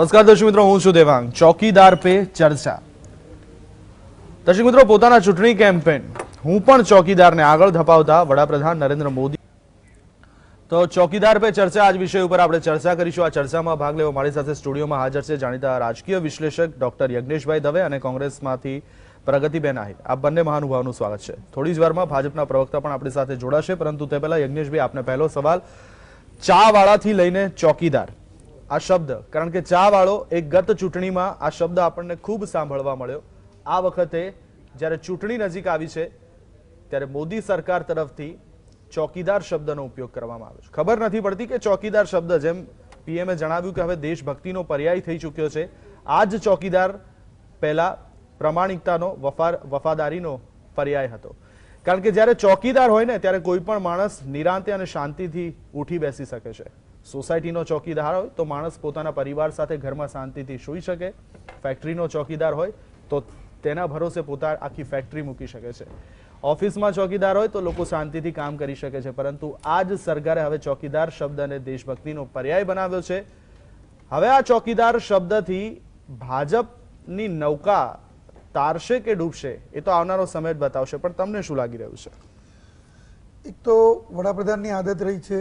નમસ્કાર દર્શક મિત્રો, હું છું દેવાંગ. ચોકીદાર પે ચર્ચા. દર્શક મિત્રો, પોતાના ચૂંટણી કેમ્પેન. હું પણ ચોકીદારને આગળ ધપાવતા વડાપ્રધાન નરેન્દ્ર મોદી. તો ચોકીદાર પે ચર્ચા આજ વિષય ઉપર આપણે ચર્ચા કરીશું. આ ચર્ચામાં ભાગ લેવા મારી સાથે સ્ટુડિયોમાં હાજર છે જાણીતા રાજકીય વિશ્લેષક ડોક્ટર યજ્ઞેશભાઈ દવે અને કોંગ્રેસમાંથી પ્રગતિબેન આહિર. આ બંને મહાનુભાવનું સ્વાગત છે. થોડી જ વારમાં ભાજપના પ્રવક્તા પણ આપણી સાથે જોડાશે, પરંતુ તે પહેલા યજ્ઞેશભાઈ, આપને પહેલો સવાલ. ચા વાળાથી લઈને ચોકીદાર. આ શબ્દ, કારણ કે ચા વાળો એક ગત ચૂંટણીમાં આ શબ્દ આપણને ખૂબ સાંભળવા મળ્યો. આ વખતે જ્યારે ચૂંટણી નજીક આવી છે, ત્યારે મોદી સરકાર તરફથી ચોકીદાર શબ્દનો ઉપયોગ કરવામાં આવ્યો છે. ખબર નથી પડતી કે ચોકીદાર શબ્દ, જેમ પીએમએ જણાવ્યું કે હવે દેશભક્તિનો પર્યાય થઈ ચૂક્યો છે, આ જ ચોકીદાર પહેલા પ્રમાણિકતાનો વફાર વફાદારીનો પર્યાય હતો. કારણ કે જ્યારે ચોકીદાર હોય ને, ત્યારે કોઈ પણ માણસ નિરાંતે અને શાંતિથી ઉઠી બેસી શકે છે. સોસાયટીનો ચોકીદાર હોય તો માણસ પોતાના પરિવાર સાથે ઘરમાં શાંતિથી સૂઈ શકે. ફેક્ટરીનો ચોકીદાર હોય તો તેના ભરોસે પોતા આખી ફેક્ટરી મૂકી શકે છે. ઓફિસમાં ચોકીદાર હોય તો લોકો શાંતિથી કામ કરી શકે છે, પરંતુ આ જ સરકારે હવે ચોકીદાર શબ્દને દેશભક્તિનો પર્યાય બનાવ્યો છે. હવે આ ચોકીદાર શબ્દથી ભાજપની નૌકા તારશે કે ડૂબશે એ તો આવનારો સમય જ બતાવશે, પણ તમને શું લાગી રહ્યું છે? એક તો વડાપ્રધાનની આદત રહી છે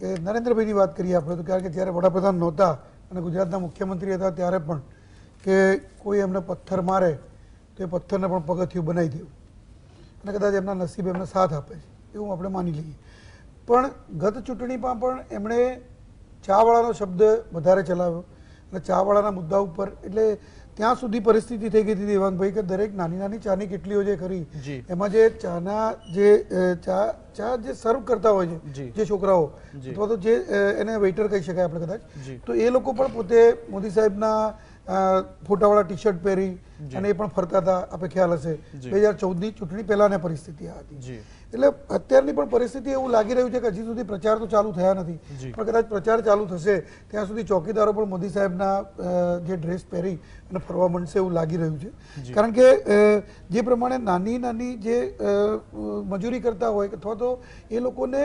કે નરેન્દ્રભાઈની વાત કરીએ આપણે, તો કારણ કે જ્યારે વડાપ્રધાન નહોતા અને ગુજરાતના મુખ્યમંત્રી હતા ત્યારે પણ કે કોઈ એમને પથ્થર મારે, તો એ પથ્થરને પણ પગથિયું બનાવી દેવું. અને કદાચ એમના નસીબ એમને સાથ આપે છે, એવું આપણે માની લઈએ. પણ ગત ચૂંટણીમાં પણ એમણે ચાવાળાનો શબ્દ વધારે ચલાવ્યો. અને ચાવાળાના મુદ્દા ઉપર એટલે ત્યાં સુધી પરિસ્થિતિ થઈ ગઈ હતી દેવાંગભાઈ કે દરેક નાની નાની ચાની કેટલીઓ જે ખરી એમાં જે ચાના જે ચા ચા જે સર્વ કરતા હોય છે જે. છોકરાઓ અથવા તો જે એને વેઇટર કહી શકાય આપણે કદાચ. તો એ લોકો પણ પોતે મોદી સાહેબના ફોટાવાળા ટી શર્ટ પહેરી અને એ પણ ફરતા હતા આપણે ખ્યાલ હશે. બે હજાર ચૌદની ચૂંટણી પહેલાની પરિસ્થિતિ આ હતી. એટલે અત્યારની પણ પરિસ્થિતિ એવું લાગી રહ્યું છે કે હજી સુધી પ્રચાર તો ચાલુ થયા નથી. પણ કદાચ પ્રચાર ચાલુ થશે ત્યાં સુધી ચોકીદારો પણ મોદી સાહેબના જે ડ્રેસ પહેરી અને ફરવા માંડશે એવું લાગી રહ્યું છે. કારણ કે જે પ્રમાણે નાની નાની જે મજૂરી કરતા હોય અથવા તો એ લોકોને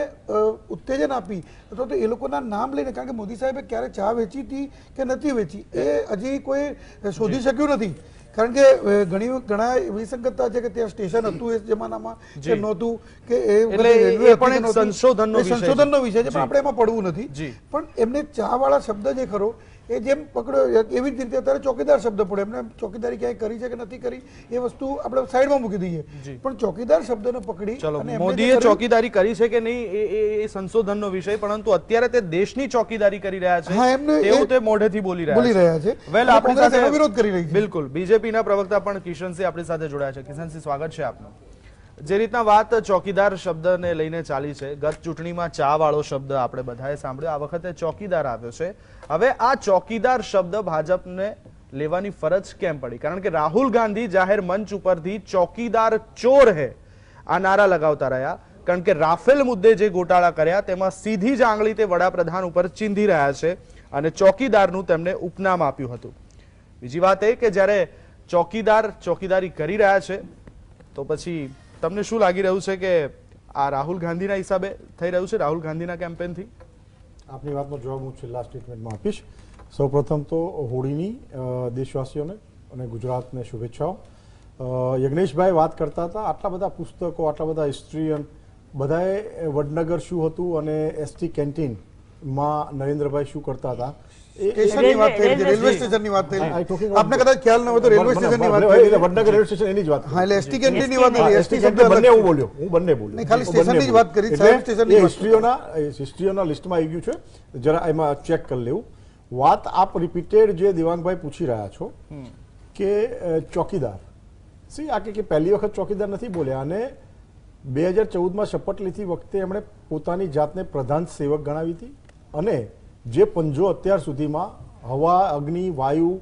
ઉત્તેજન આપી અથવા તો એ લોકોના નામ લઈને કારણ કે મોદી સાહેબે ક્યારે ચા વેચી હતી કે નથી વેચી એ હજી કોઈ શોધી શક્યું નથી. કારણ કે ઘણી ઘણા વિસંગતતા છે કે ત્યાં સ્ટેશન હતું એ જમાનામાં કે. નહોતું કે એ સંશોધનનો વિષય સંશોધનનો વિષય છે પણ આપણે એમાં પડવું નથી. પણ એમને ચા વાળા શબ્દ જે ખરો એ જેમ પકડ્યો એવી જ રીતે અત્યારે ચોકીદાર શબ્દ પડે. એમને ચોકીદારી ક્યાંય કરી છે કે નથી કરી એ વસ્તુ આપણે સાઈડમાં મૂકી દઈએ. પણ ચોકીદાર શબ્દને પકડી મોદીએ ચોકીદારી કરી છે કે નહીં એ એ- એ સંશોધનનો વિષય પરંતુ અત્યારે તે દેશની ચોકીદારી કરી રહ્યા છે. હા, એમને એવું તે મોઢેથી બોલી રહ્યા બોલી રહ્યા છે. વેલ આપણી સાથે વિરોધ કરી રહી છે. બિલકુલ. બીજેપીના પ્રવક્તા પણ કિશનસિંહ આપણી સાથે જોડાયા છે. કિશનસિંહ સ્વાગત છે આપનું. જે રીતના વાત ચોકીદાર શબ્દને લઈને ચાલી છે, ગત ચૂંટણીમાં ચા વાળો શબ્દ આપણે બધાએ સાંભળ્યો. આ વખતે ચોકીદાર આવ્યો છે. હવે આ ચોકીદાર શબ્દ ભાજપને લેવાની ફરજ કેમ પડી? કારણ કે રાહુલ ગાંધી જાહેર મંચ ઉપરથી ચોકીદાર ચોર હે. આ નારા લગાવતા રહ્યા. કારણ કે રાફેલ મુદ્દે જે ગોટાળા કર્યા, તેમાં સીધી જ આંગળી તે વડાપ્રધાન ઉપર ચીંધી રહ્યા છે અને ચોકીદારનું તેમણે ઉપનામ આપ્યું હતું. બીજી વાત એ કે જ્યારે ચોકીદાર ચોકીદારી કરી રહ્યા છે, તો પછી તમને શું લાગી રહ્યું છે કે આ રાહુલ ગાંધીના હિસાબે થઈ રહ્યું છે, રાહુલ ગાંધીના કેમ્પેનથી આપની વાતનો જવાબ હું છેલ્લા સ્ટેટમેન્ટમાં આપીશ. સૌપ્રથમ તો હોળીની દેશવાસીઓને અને ગુજરાતને શુભેચ્છાઓ. યજ્ઞેશભાઈ વાત કરતા હતા, આટલા બધા પુસ્તકો, આટલા બધા હિસ્ટ્રીયન બધાએ વડનગર શું હતું અને એસટી કેન્ટીનમાં નરેન્દ્રભાઈ શું કરતા હતા? સ્ટેશનની વાત થઈ રેલવે- સ્ટેશનની વાત થઈ. આપને કદાચ ખ્યાલ ન હોય તો રેલવે સ્ટેશનની વાત થઈ. વડનગર રેલવે સ્ટેશન એની જ વાત હા એટલે એસટી વાત હા, નથી એસટી શબ્દ બંને હું બોલ્યો. હું બંને બોલ્યો. નહીં, ખાલી સ્ટેશનની જ વાત કરી, સાહેબ સ્ટેશનની હિસ્ટ્રીઓના હિસ્ટ્રીઓના લિસ્ટમાં આવી ગયું છે. જરા એમાં ચેક કરી લેવું. વાત આપ રિપીટેડ જે દેવાંગભાઈ પૂછી રહ્યા છો કે ચોકીદાર. સી આ કે કે પહેલી વખત ચોકીદાર નથી બોલ્યા અને બે હજાર ચૌદમાં શપથ લીધી વખતે એમણે પોતાની જાતને પ્રધાન સેવક ગણાવી હતી? અને જે પંજો અત્યાર સુધીમાં હવા, અગ્નિ, વાયુ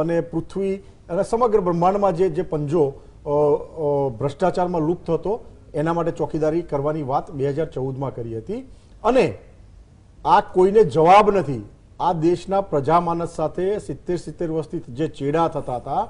અને પૃથ્વી અને સમગ્ર બ્રહ્માંડમાં જે જે પંજો ભ્રષ્ટાચારમાં લુપ્ત હતો, એના માટે ચોકીદારી કરવાની વાત બે હજાર ચૌદમાં કરી હતી. અને આ કોઈને જવાબ નથી. આ દેશના પ્રજામાનસ સાથે સિત્તેર સિત્તેર વર્ષથી જે ચેડા થતા હતા,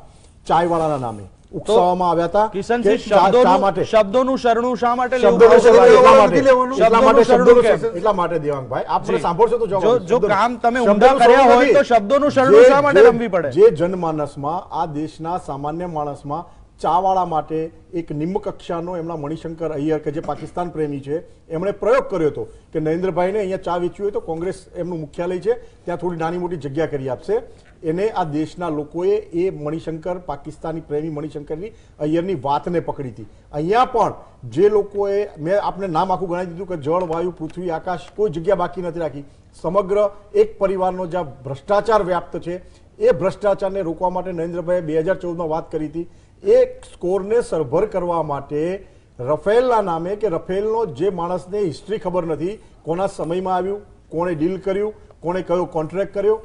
ચાયવાળાના નામે. ઉકસાવવામાં આવ્યા હતા કિશનસિંહ ચા- ચા શબ્દોનું માટે? શબ્દોનું શરણું શા માટે શબ્દોનું શરણું એટલા માટે. એટલા માટે શબ્દોનું શબ્દોનું શરણું શરણું એટલા માટે દેવાંગભાઈ આપ સાંભળશો તો જો- જો કામ તમે શબ્દોનું કર્યા હોય તો શબ્દોનું શરણું શા માટે રમવી પડે? જે જનમાનસમાં આ દેશના સામાન્ય માણસમાં ચાવાળા માટે એક નિમ્ન કક્ષાનો એમના મણિશંકર અય્યર કે જે પાકિસ્તાન પ્રેમી છે એમણે પ્રયોગ કર્યો હતો કે નરેન્દ્રભાઈને અહીંયા ચા વેચવી હોય તો કોંગ્રેસ એમનું મુખ્યાલય છે ત્યાં થોડી નાની મોટી જગ્યા કરી આપશે. એને આ દેશના લોકોએ એ મણિશંકર, પાકિસ્તાની પ્રેમી મણિશંકરની અય્યરની વાતને પકડી હતી. અહીંયા પણ જે લોકોએ, મેં આપને નામ આખું ગણાવી દીધું કે જળ, વાયુ, પૃથ્વી, આકાશ કોઈ જગ્યા બાકી નથી રાખી. સમગ્ર એક પરિવારનો જ્યાં ભ્રષ્ટાચાર વ્યાપ્ત છે, એ ભ્રષ્ટાચારને રોકવા માટે નરેન્દ્રભાઈએ બે હજાર ચૌદમાં વાત કરી હતી. એ સ્કોરને સરભર કરવા માટે રફેલના નામે કે રફેલનો જે માણસને હિસ્ટ્રી ખબર નથી, કોના સમયમાં આવ્યું, કોણે ડીલ કર્યું, કોણે કયો કોન્ટ્રાક્ટ કર્યો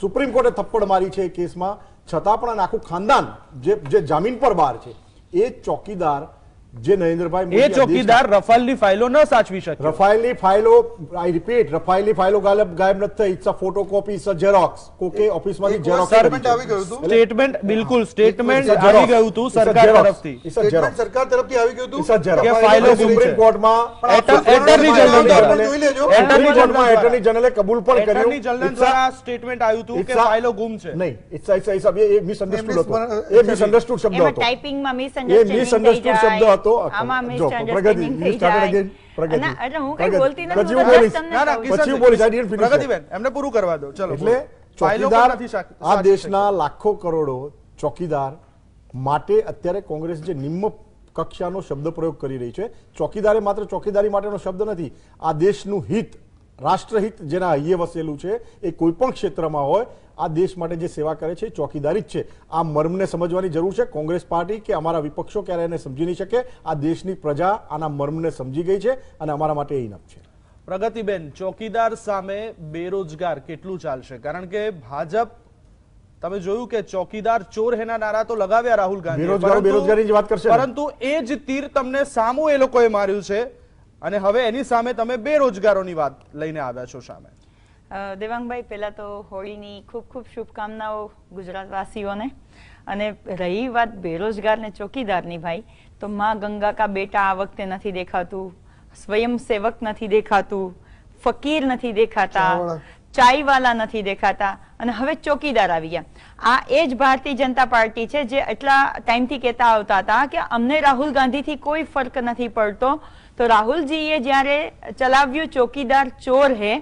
સુપ્રીમ કોર્ટે થપ્પડ મારી છે કેસમાં, છતાં પણ આખું ખાનદાન જે જે જામીન પર બહાર છે, એ ચોકીદાર જે નરેન્દ્રભાઈ એ ચોકીદાર રફાલની ફાઇલો ન સાચવી શકે રફાલની ફાઇલો આઈ રિપીટ રફાલની ફાઇલો ગાયબ ગાયબ નથી થઈ. It's a photocopy it's a xerox કોકે ઓફિસમાંથી ઝેરોક્સ સ્ટેટમેન્ટ આવી ગયું હતું. સ્ટેટમેન્ટ બિલકુલ સ્ટેટમેન્ટ આવી ગયું હતું સરકાર તરફથી. Xerox. સરકાર તરફથી આવી ગયું હતું. કે ફાઇલો સુપ્રીમ છે. કોર્ટમાં એટર્ની જનરલ દ્વારા- જોઈ લેજો. એટર્ની કોર્ટમાં એટર્ની જનરલે કબૂલ પણ કર્યું. એટર્ની જનરલ દ્વારા સ્ટેટમેન્ટ આવ્યું હતું કે ફાઇલો ગુમ છે. નહીં ઇટ્સ ઇટ્સ એ મિસઅન્ડરસ્ટુડ હતો. એ મિસઅન્ડરસ્ટુડ શબ્દ હતો. ટાઈપિંગમાં મિસઅન્ડરસ્ટુડ શબ્દ હતો. જો, પ્રગતિ. પ્રગતિ. ના, એટલે હું કઈ બોલતી નથી તો બોલીશ. just તમને ના ના પછી બોલીશ, I didn't finish પ્રગતિબેન એમને પૂરું કરવા દો ચલો એટલે ચોકીદાર પણ નથી સાચ- આ દેશના લાખો કરોડો ચોકીદાર માટે અત્યારે કોંગ્રેસ જે નિમ્ન કક્ષાનો શબ્દ પ્રયોગ કરી રહી છે ચોકીદારે માત્ર ચોકીદારી માટેનો શબ્દ નથી આ દેશનું હિત રાષ્ટ્રહિત જેના હૈયે વસેલું છે એ કોઈ પણ ક્ષેત્રમાં હોય આ દેશ માટે જે સેવા કરે છે ચોકીદારી જ છે. આ મર્મને સમજવાની જરૂર છે. કોંગ્રેસ પાર્ટી કે અમારા વિપક્ષો ક્યારે એને સમજી નહીં શકે. આ દેશની પ્રજા આના મર્મને સમજી ગઈ છે અને અમારા માટે એ ઇનફ છે. પ્રગતિબેન ચોકીદાર સામે બેરોજગાર કેટલું ચાલશે? કારણ કે ભાજપ તમે જોયું કે ચોકીદાર ચોર હેના નારા તો લગાવ્યા રાહુલ ગાંધી બેરોજગારી વાત કરશે પરંતુ એ જ તીર તમને સામુ એ લોકોએ માર્યું છે. અને હવે એની સામે તમે બેરોજગારોની વાત લઈને આવ્યા છો સામે. દેવાંગભાઈ પહેલાં તો હોળીની ખૂબ ખૂબ શુભકામનાઓ ગુજરાતવાસીઓને. અને રહી વાત બેરોજગાર ને ચોકીદારની ભાઈ તો માં ગંગા કા બેટા આ વખતે નથી દેખાતું સ્વયંસેવક નથી દેખાતું ફકીર નથી દેખાતા ચાઈવાલા નથી દેખાતા અને હવે ચોકીદાર આવી ગયા. આ એ જ ભારતીય જનતા પાર્ટી છે જે એટલા ટાઈમથી કહેતા આવતા હતા કે અમને રાહુલ ગાંધીથી કોઈ ફરક નથી પડતો. તો રાહુલજીએ જ્યારે ચલાવ્યું ચોકીદાર ચોર હે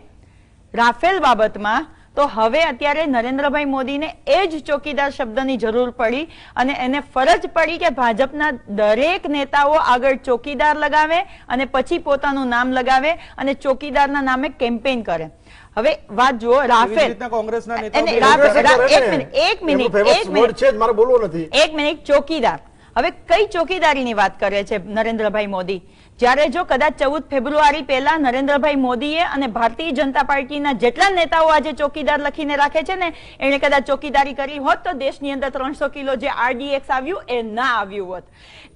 રાફેલ બાબતમાં તો હવે અત્યારે નરેન્દ્રભાઈ મોદીને એ જ ચોકીદાર શબ્દની જરૂર પડી અને એને ફરજ પડી કે ભાજપના દરેક નેતાઓ આગળ ચોકીદાર લગાવે અને પછી પોતાનું નામ લગાવે અને ચોકીદારના નામે કેમ્પેન કરે. હવે વાત જુઓ રાફેલ. કોંગ્રેસના એક મિનિટ એક મિનિટ એક મિનિટ ચોકીદાર. હવે કઈ ચોકીદારીની વાત કરે છે નરેન્દ્રભાઈ મોદી? જ્યારે જો કદાચ ચૌદ ફેબ્રુઆરી પહેલા નરેન્દ્રભાઈ મોદીએ અને ભારતીય જનતા પાર્ટીના જેટલા નેતાઓ આજે ચોકીદાર લખીને રાખે છે ને એણે કદાચ ચોકીદારી કરી હોત તો દેશની અંદર ત્રણસો કિલો જે આરડીએક્સ આવ્યું એ ના આવ્યું હોત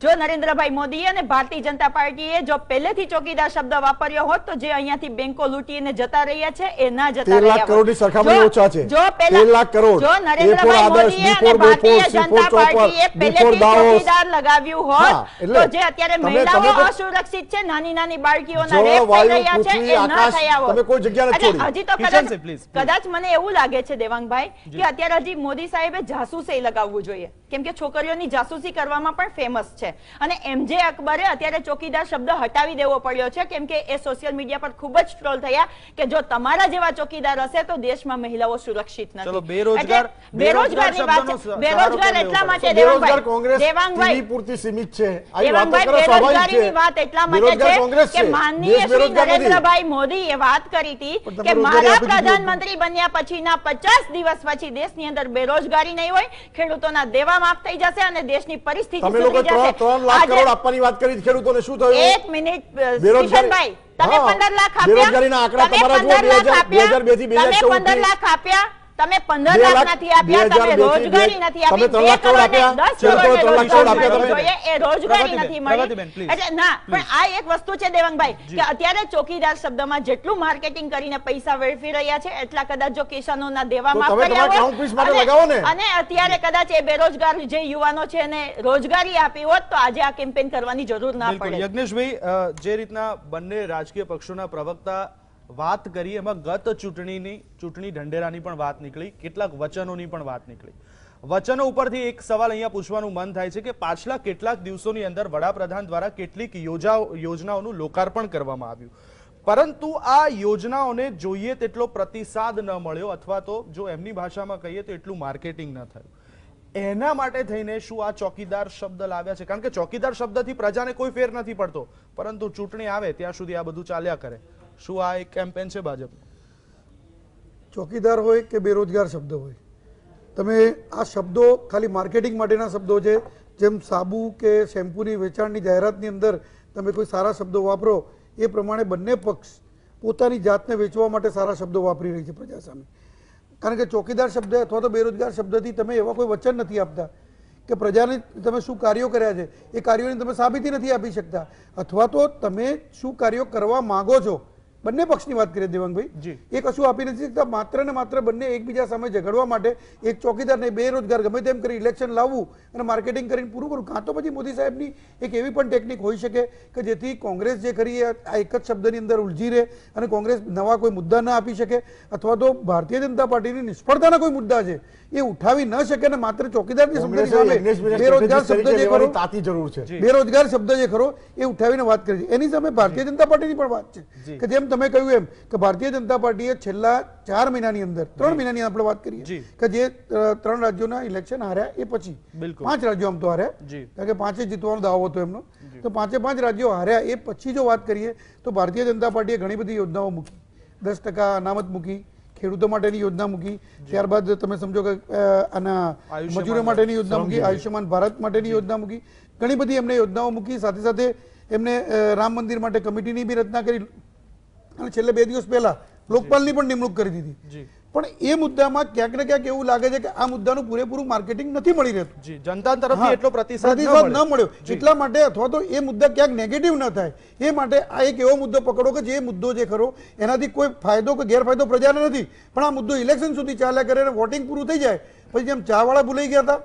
જો નરેન્દ્રભાઈ મોદીએ અને ભારતીય જનતા પાર્ટીએ જો પહેલેથી ચોકીદાર શબ્દ વાપર્યો હોત તો જે અહીંયાથી બેંકો લૂંટીને જતા રહ્યા છે એ ના જતા રહ્યા કરોડની સરખામણી ઓછા છે. જો લાખ કરોડ. જો નરેન્દ્રભાઈ મોદીએ અને ભારતીય જનતા C4 પાર્ટીએ B4 પહેલેથી ચોકીદાર લગાવ્યું હોત તો જે અત્યારે મહિલાઓ તમે તો- અસુરક્ષિત છે નાની નાની બાળકીઓના રેપ થઈ રહ્યા છે એ ન આકાશ, થયા હોત. તમે કોઈ જગ્યા નથી છોડી. હજી તો કદાચ. કદાચ મને એવું લાગે છે દેવાંગભાઈ કે અત્યારે હજી મોદી સાહેબે જાસૂસે લગાવવું જોઈએ કેમ કે છોકરીઓની જાસૂસી કરવામાં પણ ફેમસ છે અને એમજે અકબરે અત્યારે ચોકીદાર શબ્દ હટાવી દેવો પડ્યો છે કેમ કે એ સોશિયલ મીડિયા પર ખૂબ જ ટ્રોલ થયા કે જો તમારા જેવા ચોકીદાર હશે તો દેશમાં મહિલાઓ સુરક્ષિત નથી બેરોજગાર- બેરોજગારની વાત છે. બેરોજગાર એટલા માટે દેવાંગભાઈ કોંગ્રેસ દેવાંગભાઈ પૂરતી સીમિત છે દેવાંગભાઈ કરો સ્વાભાવિક છે બેરોજગારીની વાત એટલા માટે છે કે માનનીય શ્રી. નરેન્દ્રભાઈ મોદીએ વાત કરી હતી કે મારા. પ્રધાનમંત્રી બન્યા પછીના પચાસ દિવસ પછી દેશની અંદર બેરોજગારી નહીં હોય ખેડૂતોના દેવા માફ થઈ જશે અને દેશની પરિસ્થિતિ તમે લોકો સુધરી ત્રણ જશે. ત્રણ લાખ કરોડ આપવાની વાત કરી ખેડૂતોને શું થયું? એક મિનિટ અ, બેરોજગારી- કિશનભાઈ તમે 15 લાખ આપ્યા. બેરોજગારીના આંકડા તમારા જુઓ, 15 લાખ 2000 આપ્યા? 2002 થી તમે 2014 15 લાખ આપ્યા. તમે પંદર બે લાખ લાખ, નથી આપ્યા તમે રોજગારી નથી આપી. તમે ત્રણ બે લાખ કરોડ કરોડ આપ્યા? દસ ચલો, કરોડ ત્રણ લાખ કરોડ આપ્યા તમે. એ રોજગારી નથી મળી. એટલે ના પણ આ એક વસ્તુ છે દેવાંગભાઈ કે અત્યારે ચોકીદાર શબ્દમાં જેટલું માર્કેટિંગ કરીને પૈસા વેડફી રહ્યા છે એટલા કદાચ જો કિસાનોના દેવા માફ કર્યા. અને અત્યારે કદાચ એ બેરોજગાર જે યુવાનો છે એને રોજગારી આપી હોત તો આજે આ કેમ્પેન કરવાની જરૂર ના પડે. યજ્ઞેશભાઈ જે રીતના બંને રાજકીય પક્ષોના પ્રવક્તા વાત કરી, એમાં ગત ચૂંટણીની, ચૂંટણી ઢંઢેરાની પણ વાત નીકળી, કેટલાક વચનોની પણ વાત નીકળી. વચનો ઉપરથી એક સવાલ અહીંયા પૂછવાનું મન થાય છે કે પાછલા કેટલાક દિવસોની અંદર વડાપ્રધાન દ્વારા કેટલીક યોજાઓ, યોજનાઓનું લોકાર્પણ કરવામાં આવ્યું. પરંતુ આ યોજનાઓને જોઈએ તેટલો પ્રતિસાદ ન મળ્યો અથવા તો જો એમની ભાષામાં કહીએ તો એટલું માર્કેટિંગ ન થયું. એના માટે થઈને શું આ ચોકીદાર શબ્દ લાવ્યા છે? કારણ કે ચોકીદાર શબ્દથી પ્રજાને કોઈ ફેર નથી પડતો. પરંતુ ચૂંટણી આવે, ત્યાં સુધી આ બધું ચાલ્યા કરે. શું આ એક કેમ્પેન છે ભાજપ? ચોકીદાર હોય કે બેરોજગાર શબ્દ હોય? તમે આ શબ્દો ખાલી માર્કેટિંગ માટેના શબ્દો છે. જેમ સાબુ કે શેમ્પૂની વેચાણની જાહેરાતની અંદર તમે કોઈ સારા શબ્દો વાપરો, એ પ્રમાણે બંને પક્ષ પોતાની જાતને વેચવા માટે સારા શબ્દો વાપરી રહી છે પ્રજા સામે. કારણ કે ચોકીદાર શબ્દ અથવા તો બેરોજગાર શબ્દથી તમે એવા કોઈ વચન નથી આપતા કે પ્રજાને તમે શું કાર્યો કર્યા છે. એ કાર્યોની તમે સાબિતી નથી આપી શકતા. અથવા તો તમે શું કાર્યો કરવા માગો છો બંને પક્ષની વાત કરીએ દેવાંગભાઈ. એ કશું આપી નથી શકતા માત્ર ને માત્ર બંને એકબીજા સામે ઝઘડવા માટે એક ચોકીદાર ને બેરોજગાર ગમે તેમ કરી ઇલેક્શન લાવવું અને માર્કેટિંગ કરીને પૂરું કરવું કાં તો પછી મોદી સાહેબની એક એવી પણ ટેકનિક હોઈ શકે કે જેથી કોંગ્રેસ જે કરી આ એક જ શબ્દની અંદર ઉલઝી રહે અને કોંગ્રેસ નવા કોઈ મુદ્દા ના આપી શકે અથવા તો ભારતીય જનતા પાર્ટીની નિષ્ફળતાના કોઈ મુદ્દા છે એ ઉઠાવી ન શકે ને માત્ર ચોકીદારની સમજણી સામે બેરોજગાર શબ્દ જે ખરો? તાતી જરૂર છે. બેરોજગાર શબ્દ જે ખરો? એ ઉઠાવીને વાત કરી છે. એની સામે ભારતીય જનતા પાર્ટીની પણ વાત છે. કે જેમ તમે કહ્યું એમ કે ભારતીય જનતા પાર્ટીએ છેલ્લા ચાર મહિનાની અંદર ત્રણ મહિનાની આપણે વાત કરીએ કે જે ત્રણ રાજ્યોના ઇલેક્શન હાર્યા એ પછી. પાંચ રાજ્યો આમ તો હાર્યા. કારણ કે પાંચે જીતવાનો દાવો હતો એમનો. તો પાંચે પાંચ રાજ્યો હાર્યા એ પછી જો વાત કરીએ તો ભારતીય જનતા પાર્ટીએ ઘણી બધી યોજનાઓ મૂકી. દસ ટકા અનામત મૂકી. ખેડૂતો માટેની યોજના મૂકી. ત્યારબાદ તમે સમજો કે આના મજૂરો માટેની યોજના મૂકી આયુષ્યમાન ભારત માટેની યોજના મૂકી. ઘણી બધી એમને યોજનાઓ મૂકી. સાથે સાથે એમને રામ મંદિર માટે કમિટીની બી રચના કરી. અને છેલ્લે બે દિવસ પહેલા લોકપાલની પણ નિમણૂક કરી દીધી. પણ એ મુદ્દામાં ક્યાંક ને ક્યાંક એવું લાગે છે કે આ મુદ્દાનું પૂરેપૂરું માર્કેટિંગ નથી મળી રહેતું. જી જનતા તરફથી એટલો પ્રતિસાદ ન મળ્યો. એટલા માટે અથવા તો એ મુદ્દા ક્યાંક નેગેટિવ ન થાય. એ માટે આ એક એવો મુદ્દો પકડો કે જે મુદ્દો જે ખરો એનાથી કોઈ ફાયદો કે ગેરફાયદો પ્રજાને નથી. પણ આ મુદ્દો ઇલેક્શન સુધી ચાલ્યા કરે અને વોટિંગ પૂરું થઈ જાય. પછી જેમ ચા વાળા ભૂલાઈ ગયા હતા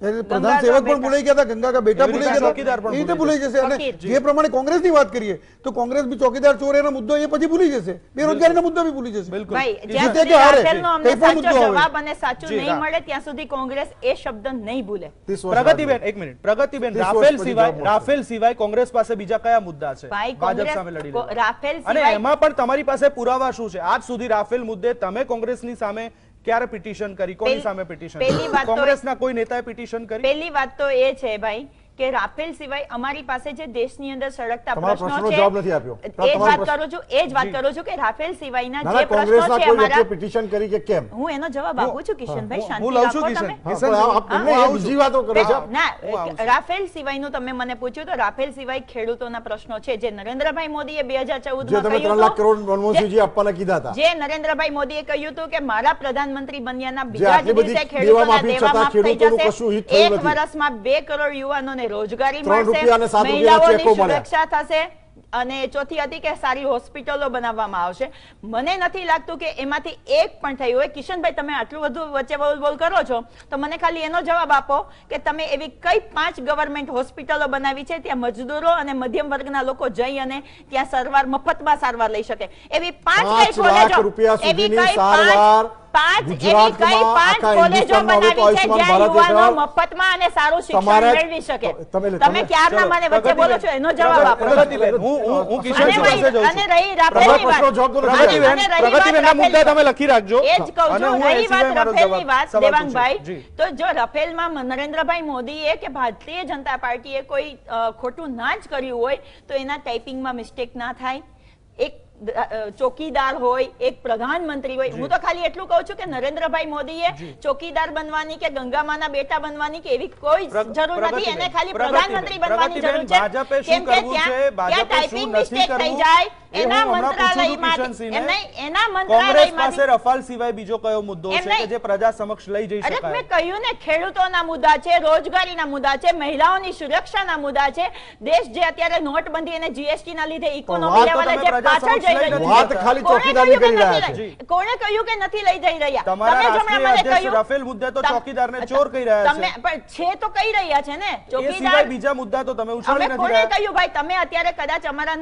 પ્રધાન સેવક પણ ભૂલાઈ ગયા હતા ગંગા કા બેટા ભૂલાઈ ગયા હતા. એ રીતે ભૂલાઈ જશે. અને જે પ્રમાણે કોંગ્રેસની વાત કરીએ તો કોંગ્રેસ બી ચોકીદાર ચોર એનો મુદ્દો એ પછી ભૂલી જશે. બેરોજગારીનો મુદ્દો બી ભૂલી જશે. બિલકુલ. ભાઈ જ્યાં જીતે સુધી કે હારે, અમને પણ સાચો મુદ્દો આવે. જવાબ અને સાચું નહીં મળે ત્યાં સુધી કોંગ્રેસ એ શબ્દ નહીં ભૂલે. પ્રગતિબેન એક મિનિટ. પ્રગતિબેન રાફેલ સિવાય રાફેલ સિવાય કોંગ્રેસ પાસે બીજા કયા મુદ્દા છે? ભાજપ સામે લડી. રાફેલ અને એમાં પણ તમારી પાસે પુરાવા શું છે? આજ સુધી રાફેલ મુદ્દે તમે કોંગ્રેસની સામે ક્યારે પિટિશન કરી? કોની સામે પિટિશન? કોંગ્રેસના કોઈ નેતાએ પિટિશન કરી? પહેલી વાત તો એ છે ભાઈ કે રાફેલ સિવાય અમારી પાસે જે દેશની અંદર સળગતા પ્રશ્નો છે જવાબ નથી આપ્યો. એ જ વાત કરો છો એ જ વાત કરો છો કે રાફેલ સિવાયના જે પ્રશ્નો છે અમારા પિટિશન કરી કે કેમ? હું એનો જવાબ આપું છું કિશનભાઈ શાંતિ હું લઉં છું રાખો. તમે. હા, કિશન પણ આ- આ- એમને હું. એ બીજી વાતો કરો છો ના. રાફેલ સિવાયનું તમે મને પૂછ્યું તો રાફેલ સિવાય ખેડૂતોના પ્રશ્નો છે જે નરેન્દ્રભાઈ મોદીએ બે હજાર ચૌદ જે તમે ત્રણ લાખ કરોડ મનમોહનસિંહજી આપવાના કીધા હતા. જે નરેન્દ્રભાઈ મોદીએ કહ્યું હતું કે મારા પ્રધાનમંત્રી બન્યાના બીજા જ દિવસે ખેડૂતોના દેવા માફ થઈ હિત જશે એક વર્ષમાં બે કરોડ યુવાનોને રોજગારી મળશે મહિલાઓની સુરક્ષા થશે અને ચોથી હતી કે સારી હોસ્પિટલો બનાવવામાં આવશે. મને નથી લાગતું કે એમાંથી એક પણ થયું હોય. કિશનભાઈ તમે આટલું બધું વચ્ચે બોલ બોલ કરો છો તો મને ખાલી એનો જવાબ આપો કે તમે એવી કઈ પાંચ ગવર્મેન્ટ હોસ્પિટલો બનાવી છે ત્યાં મજદૂરો અને મધ્યમ વર્ગના લોકો જઈ અને ત્યાં સારવાર મફતમાં સારવાર લઈ શકે. એવી પાંચ પાંચ કઈ કોલેજો રૂપિયા એવી કઈ પાંચ પાંચ એવી કઈ પાંચ કોલેજો હિન્દુસ્તાનમાં હવે તો બનાવી છે જ્યાં યુવાનો મફતમાં અને સારું શિક્ષણ મેળવી શકે. તમે- ક્યારના મને વચ્ચે બોલો છો? એનો જવાબ આપો. પ્રગતિબેન હું હું હું પાસે ભાઈ, જઉં અને રહી રાફેલની વાત. પ્રગતિબેન પ્રગતિબેનના મુદ્દા તમે લખી રાખજો. એ જ કહું છું રહી વાત મારો વાત દેવાંગભાઈ. તો જો રફેલમાં નરેન્દ્રભાઈ મોદીએ કે ભારતીય જનતા પાર્ટીએ કોઈ ખોટું ના જ કર્યું હોય તો એના ટાઈપિંગમાં મિસ્ટેક ના થાય. એક ચોકીદાર હોય એક પ્રધાનમંત્રી હોય હું તો ખાલી એટલું કહું છું કે નરેન્દ્રભાઈ મોદીએ ચોકીદાર બનવાની કે ગંગામાના બેટા બનવાની કે એવી કોઈ જરૂર નથી એને ખાલી પ્રધાનમંત્રી બનવાની જરૂર છે. કેમ કે ત્યાં ટાઈપિંગ મિસ્ટેક થઈ જાય. એના એના પાસે રફાલ સિવાય બીજો કયો મુદ્દો છે કે જે પ્રજા સમક્ષ લઈ જઈ અરે મેં કહ્યું ને ખેડૂતોના મુદ્દા છે રોજગારીના મુદ્દા છે મહિલાઓની સુરક્ષાના મુદ્દા છે. દેશ જે અત્યારે નોટબંધી અને જીએસટી ના લીધે ઇકોનોમી લેવલે જે પાછળ જઈ લઈ રહ્યું નથી છે. વાત ખાલી કોણે ચોકીદારી કહ્યું કે કરી રહ્યા છે. કોણે કહ્યું કે નથી લઈ જઈ રહ્યા? તમારા તમે જો હમણાં રાષ્ટ્રીય અધ્યક્ષ રાફેલ મુદ્દે તો ચોકીદારને ચોર કહી રહ્યા તમે પણ છે તો કહી રહ્યા છે ને? ચોકીદાર બીજા મુદ્દા તો તમે ઉછાળી નથી કોને રહ્યા. કહ્યું ભાઈ તમે અત્યારે કદાચ અમારા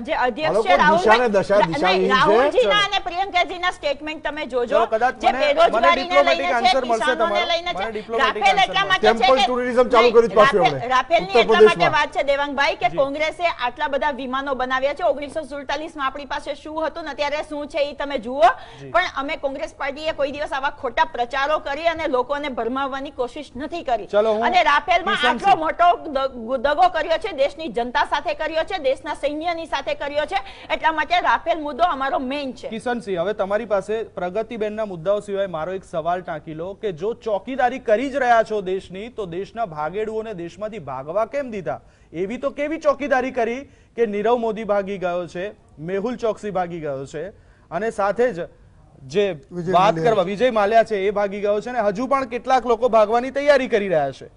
જે અધ્યક્ષ છે દિશાને દશા- રાહુલભાઈ- છે. રાહુલજીના અને પ્રિયંકાજીના સ્ટેટમેન્ટ તમે જોજો. જે બેરોજગારીને લઈને છે કિસાનોને લઈને છે. રાફેલની એટલા માટે છે કે- tourism ચાલુ નહીં, પાછું રાફેલ- રાફેલની એટલા માટે વાત છે દેવાંગભાઈ કે કોંગ્રેસે આટલા બધા વિમાનો બનાવ્યા છે. ઓગણીસો સુડતાલીસમાં આપણી પાસે શું હતું ને ત્યારે શું છે એ તમે જુઓ. પણ અમે કોંગ્રેસ પાર્ટીએ કોઈ દિવસ આવા ખોટા પ્રચારો કરી અને લોકોને ભરમાવવાની કોશિશ નથી કરી. અને રાફેલમાં આટલો મોટો દગો કર્યો છે દેશની જનતા સાથે કર્યો છે દેશના સૈન્યની સાથે કર્યો છે. એટલા માટે રાફેલ મુદ્દો અમારો મેઇન છે. કિશનસિંહ હવે તમારી પાસે પ્રગતિબેનના મુદ્દાઓ સિવાય મારો એક સવાલ ટાંકી લો કે જો ચોકીદારી કરી જ રહ્યા છો દેશની તો દેશના ભાગેડુઓને દેશમાંથી ભાગવા કેમ દીધા? એવી તો કેવી ચોકીદારી કરી કે નીરવ મોદી ભાગી ગયો છે? મેહુલ ચોકસી ભાગી ગયો છે. અને સાથે જ જે વાત કરવા વિજય માલ્યા છે એ ભાગી ગયો છે અને હજુ પણ કેટલાક લોકો ભાગવાની તૈયારી કરી રહ્યા છે.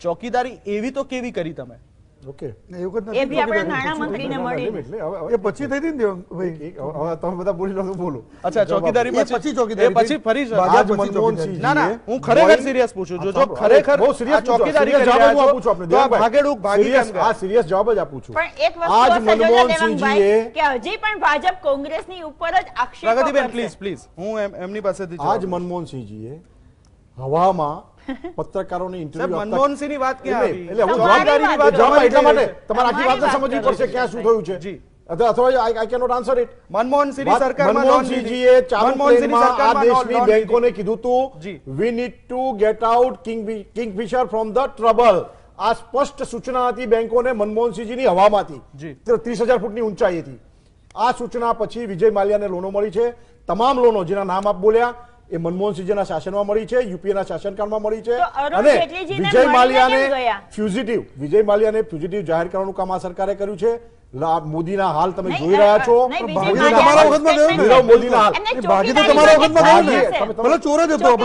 ચોકીદારી એવી તો કેવી કરી તમે? ઓકે. ને એવું જ એ બી આપણે નાણામંત્રીને મળી એટલે હવે- હવે એ પછી થઈ હતી ને દેવાંગભાઈ હવે તમે બધા બોલી લો તો અચ્છા ચોકીદારી પછી ચોકીદારી. પછી ફરી આજ ભાજપ મનમોહન સિંહ ના ના જીએ હું ખરેખર સિરિયસ પૂછું છું. જો ખરેખર બહુ serious ચોકીદારી જવાબ હું આપું છું આપને, તો ભાગેડુક ભાગી કેમ આ serious જવાબ જ આપું છું. પણ એક વસ્તુ આજ હશે જોજો મનમોહન દેવાંગભાઈ, સિંહજીએ કે હજી પણ ભાજપ કોંગ્રેસની ઉપર જ આક્ષેપો પ્રગતિબેન પ્લીઝ પ્લીઝ હું એમની પાસેથી આજ મનમોહનસિંહજીએ હવામાં પત્રકારોને ઇન્ટરવ્યુ ઇન્ટરવ્યુ મનમોહનસિંહની વાત ક્યાં આવી? એટલે હું જવાબદારીની વાત જવાબ એટલા માટે તમારે આખી વાત સમજવી પડશે ક્યાં શું થયું છે જી. અથવા અથવા I can not answer it મનમોહનસિંહની સરકારમાં મનમોહનસિંહજીએ ચાલુ પ્લેનમાં આ દેશની. બેંકોને કીધું. હતું we need to get out king Kingfisher from the trouble આ સ્પષ્ટ સૂચના હતી બેંકોને મનમોહનસિંહજીની હવામાંથી ત્રીસ હજાર ફૂટની ઊંચાઈથી આ સૂચના પછી વિજય માલ્યાને લોનો મળી છે તમામ લોનો જેના નામ આપ બોલ્યા એ મનમોહનસિંહજીના શાસનમાં મળી છે યુપીએના શાસનકાળમાં મળી છે. અને વિજય માલ્યાને ફ્યુઝિટિવ વિજય માલ્યાને ફ્યુઝિટિવ જાહેર કરવાનું કામ આ સરકારે કર્યું છે. મોદીના હાલ તમે જોઈ રહ્યા છો? તમારા વખતમાં ગયો નીરવ મોદીના હાલ. બાકી તો તમારા વખતમાં ગયો ને. ભલે ચોર જ હતો.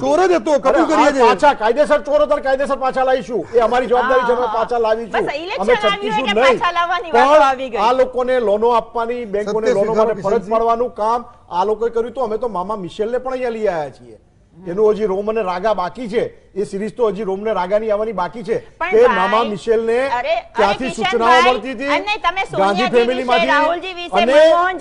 ચોર જ હતો કબૂલ કરીએ છીએ પાછા કાયદેસર ચોરો તો કાયદેસર પાછા લાવીશું. એ અમારી જવાબદારી છે અમે પાછા લાવીશું. અમે છટકીશું નહીં પાછા લાવવાની વાતો આવી પણ આ લોકોને લોનો આપવાની બેંકોને લોનો માટે ફરજ પાડવાનું કામ આ લોકોએ કર્યું તો અમે તો મામા મિશેલને પણ અહીંયા લઈ આવ્યા છીએ. એનું હજી રોમ અને રાગા બાકી છે. એ સિરીઝ તો હજી રોમ ને રાગાની આવવાની બાકી છે. તે મામા મિશેલને અરે, અરે ત્યાંથી સૂચનાઓ મળતી હતી. ગાંધી ફેમિલી વિશે, અને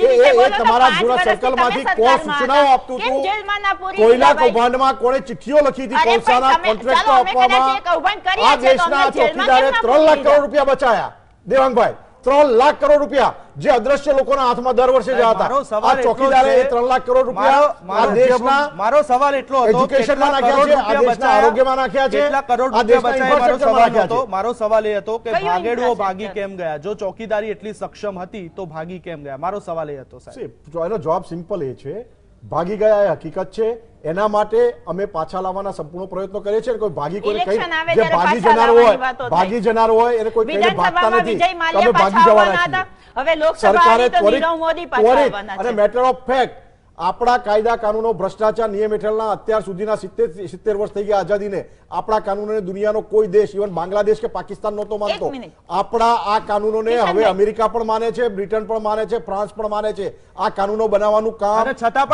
એ- તમારા પાંચ જૂના વર્ષથી સર્કલમાંથી કોણ સૂચનાઓ આપતું હતું ના કોયલા? કૌભાંડમાં કોણે ચિઠ્ઠીઓ લખી હતી? કોલસાના કોન્ટ્રાક્ટો આપવામાં આ દેશના ચોકીદારે ત્રણ લાખ કરોડ રૂપિયા બચાયા. દેવાંગભાઈ ત્રણ લાખ કરોડ રૂપિયા જે અદ્રશ્ય લોકોના હાથમાં દર વર્ષે જયા મારો હતા સવાલ આ ચોકીદારે ત્રણ લાખ કરોડ રૂપિયા દેશના મારો સવાલ એટલો હતો એજ્યુકેશનમાં નાખ્યા છે, આ દેશના આરોગ્યમાં નાખ્યા છે, કરોડ આ રૂપિયા દેશના બચાયા? મારો સવાલ નાખ્યા છે. મારો સવાલ એ હતો કે ભાગેડુઓ ભાગી કેમ ગયા? જો ચોકીદારી એટલી સક્ષમ હતી તો ભાગી કેમ ગયા? મારો સવાલ એ હતો સાહેબ. એનો જવાબ સિમ્પલ એ છે ભાગી ગયા એ હકીકત છે. એના માટે અમે પાછા લાવવાના સંપૂર્ણ પ્રયત્નો કરીએ છીએ કોઈ ભાગી કોઈ કહી જે ભાગી જનાર હોય ભાગી જનાર હોય એને કોઈ કઈ ભાગતા નથી. તમે ભાગી જવાના છીએ. સરકારે ત્વરિત અને મેટર ઓફ ફેક્ટ આપણા કાયદા કાનૂનો ભ્રષ્ટાચાર નિયમ હેઠળના અત્યાર સુધીના સિત્તેર સિત્તેર વર્ષ થઈ ગયા આઝાદીને. આપણા કાનૂનોને દુનિયાનો કોઈ દેશ ઇવન બાંગ્લાદેશ કે પાકિસ્તાન નહોતો માનતો. આપણા આ કાનૂનોને હવે અમેરિકા પણ માને છે બ્રિટન પણ માને છે ફ્રાન્સ પણ માને છે. આ કાનૂનો બનાવવાનું કામ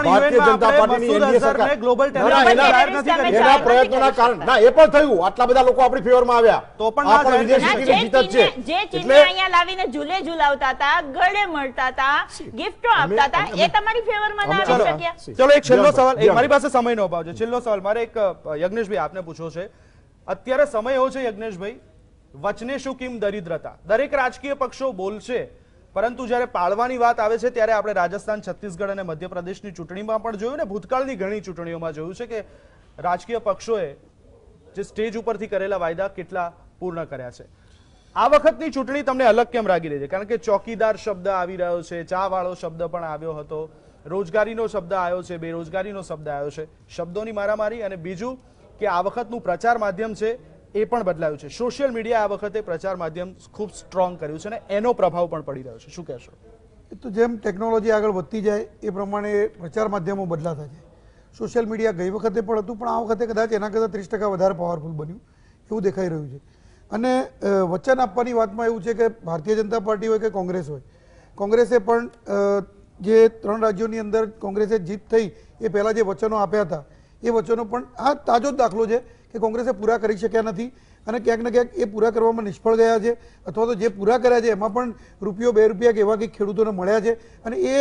ભારતીય જનતા પાર્ટીની એનડીએ સરકાર- એના- પ્રયત્નોના કારણ. ના એ પણ થયું. આટલા બધા લોકો આપણી ફેવરમાં આવ્યા. તો પણ આ ના પણ જાહેર વિદેશી જીત જ છે. જે ચીનને અહીંયા લાવીને ઝૂલે ઝૂલાવતા હતા ગળે મળતા હતા ગિફ્ટો આપતા હતા એ તમારી ફેવરમાં ના ચલો. એક છેલ્લો સવાલ મારી પાસે સમયનો અભાવ છે છેલ્લો સવાલ મારે એક યજ્ઞેશભાઈ આપને પૂછવો છે. અત્યારે સમય એવો છે યજ્ઞેશભાઈ વચને શું કેમ દરિદ્રતા? દરેક રાજકીય પક્ષો બોલશે પરંતુ જ્યારે પાળવાની વાત આવે છે ત્યારે આપણે રાજસ્થાન છત્તીસગઢ અને મધ્યપ્રદેશની ચૂંટણીમાં પણ જોયું ને ભૂતકાળની ઘણી ચૂંટણીઓમાં જોયું છે કે રાજકીય પક્ષોએ જે સ્ટેજ ઉપરથી કરેલા વાયદા કેટલા પૂર્ણ કર્યા છે. આ વખતની ચૂંટણી તમને અલગ કેમ લાગી રહી છે? કારણ કે ચોકીદાર શબ્દ આવી રહ્યો છે ચા વાળો શબ્દ પણ આવ્યો હતો. રોજગારીનો શબ્દ આવ્યો છે, બેરોજગારીનો શબ્દ આવ્યો છે. શબ્દોની મારામારી અને બીજું કે આ વખતનું પ્રચાર માધ્યમ છે એ પણ બદલાયું છે. સોશિયલ મીડિયા આ વખતે પ્રચાર માધ્યમ ખૂબ સ્ટ્રોંગ કર્યું છે અને એનો પ્રભાવ પણ પડી રહ્યો છે. શું કહેશો? તો જેમ ટેકનોલોજી આગળ વધતી જાય એ પ્રમાણે પ્રચાર માધ્યમો બદલાતા જાય. સોશિયલ મીડિયા ગઈ વખતે પણ હતું, પણ આ વખતે કદાચ એના કરતાં ત્રીસ ટકા વધારે પાવરફુલ બન્યું એવું દેખાઈ રહ્યું છે. અને વચન આપવાની વાતમાં એવું છે કે ભારતીય જનતા પાર્ટી હોય કે કોંગ્રેસ હોય, કોંગ્રેસે પણ જે ત્રણ રાજ્યોની અંદર કોંગ્રેસે જીત થઈ એ પહેલાં જે વચનો આપ્યા હતા એ વચનો પણ આ તાજો જ દાખલો છે કે કોંગ્રેસે પૂરા કરી શક્યા નથી અને ક્યાંક ને ક્યાંક એ પૂરા કરવામાં નિષ્ફળ ગયા છે અથવા તો જે પૂરા કર્યા છે એમાં પણ રૂપિયો બે રૂપિયા કે એવા કંઈક ખેડૂતોને મળ્યા છે અને એ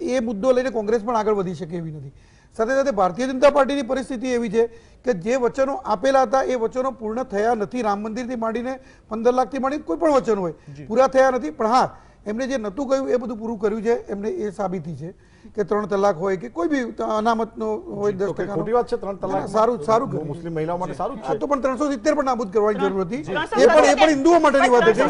એ મુદ્દો લઈને કોંગ્રેસ પણ આગળ વધી શકે એવી નથી. સાથે સાથે ભારતીય જનતા પાર્ટીની પરિસ્થિતિ એવી છે કે જે વચનો આપેલા હતા એ વચનો પૂર્ણ થયા નથી. રામ મંદિરથી માંડીને પંદર લાખથી માંડીને કોઈ પણ વચન હોય પૂરા થયા નથી. પણ હા એમને જે નહોતું કહ્યું એ બધું પૂરું કર્યું છે. એમને એ સાબિતી છે કે ત્રણ તલાક હોય કે કોઈ બી અનામતનો હોય દસ ટકા ખોટી વાત છે ત્રણ તલાક સારું સારું કર્યું. મુસ્લિમ મહિલાઓ માટે સારું છે. તો પણ ત્રણસો સિત્તેર પણ નાબૂદ કરવાની જરૂર હતી. એ પણ એ પણ હિન્દુઓ માટેની વાત હતી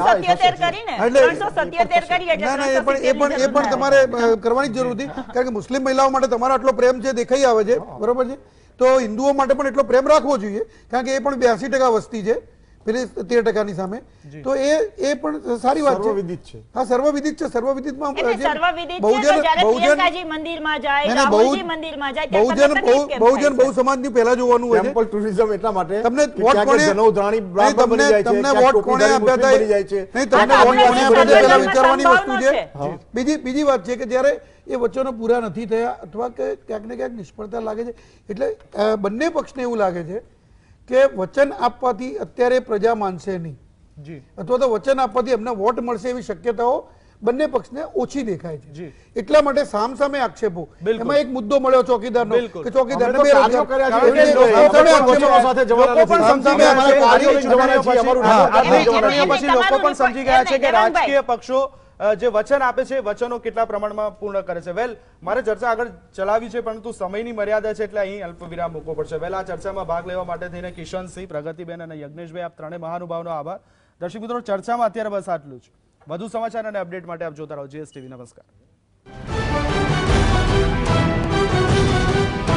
કરી એટલે ના ના એ પણ એ પણ એ પણ તમારે કરવાની જરૂર હતી. કારણ કે મુસ્લિમ મહિલાઓ માટે તમારો આટલો પ્રેમ છે દેખાઈ આવે છે. બરોબર છે? તો હિન્દુઓ માટે પણ એટલો પ્રેમ રાખવો જોઈએ. કારણ કે એ પણ બ્યાસી ટકા વસ્તી છે. પેલી તેર ટકાની સામે તો એ એ પણ સારી વાત છે. હા સર્વવિદિત છે. સર્વવિદિતમાં એટલે જે સર્વવિદિત છે બહુજન- બહુજન- મંદિરમાં જાય નહીં, નહીં, રાહુલજી બહુ- મંદિરમાં જાય બહુજન તમને બહુ- તકલીફ કેમ બહુજન બહુ સમાજની પહેલા જોવાનું હોય ટેમ્પલ ટુરિઝમ એટલા માટે તમને વોટ કોણે જનૌધાણી બ્રાહ્મણ બની જાય છે, તમને વોટ કોણે આપ્યા હતા બની જાય છે. નહીં તમને વોટ કોણે આપ્યા હતા પહેલા વિચારવાની વસ્તુ છે. છે. બીજી બીજી વાત છે કે જ્યારે એ વચનો પૂરા નથી થયા અથવા કે ક્યાંક ને ક્યાંક નિષ્ફળતા લાગે છે એટલે બંને પક્ષને એવું લાગે છે કે વચન આપવાથી અત્યારે પ્રજા માનશે નહીં. અથવા તો વચન આપવાથી એમને વોટ મળશે એવી શક્યતાઓ બંને પક્ષને ઓછી દેખાય છે. એટલા માટે સામ સામે આક્ષેપો. એમાં એક મુદ્દો મળ્યો ચોકીદારનો. કે ચોકીદારને કાર્યો કર્યા છે. સાથે લોકો પણ સમજી ગયા છે. અમારું પછી- લોકો પણ સમજી ગયા છે કે રાજકીય પક્ષો જે વચન આપે છે વચનો કેટલા પ્રમાણમાં પૂર્ણ કરે છે? વેલ, મારે ચર્ચા આગળ ચલાવી છે, પરંતુ સમયની મર્યાદા છે એટલે અહીં અલ્પ વિરામ મૂકવો પડશે. વેલ, આ ચર્ચામાં ભાગ લેવા માટે થઈને કિશનસિંહ, પ્રગતિબેન અને યજ્ઞેશભાઈ, આપ ત્રણે મહાનુભાવનો આભાર. દર્શક મિત્રો, ચર્ચામાં અત્યારે બસ આટલું જ. વધુ સમાચાર અને અપડેટ માટે આપ જોતા રહો. જીએસટીવી, નમસ્કાર.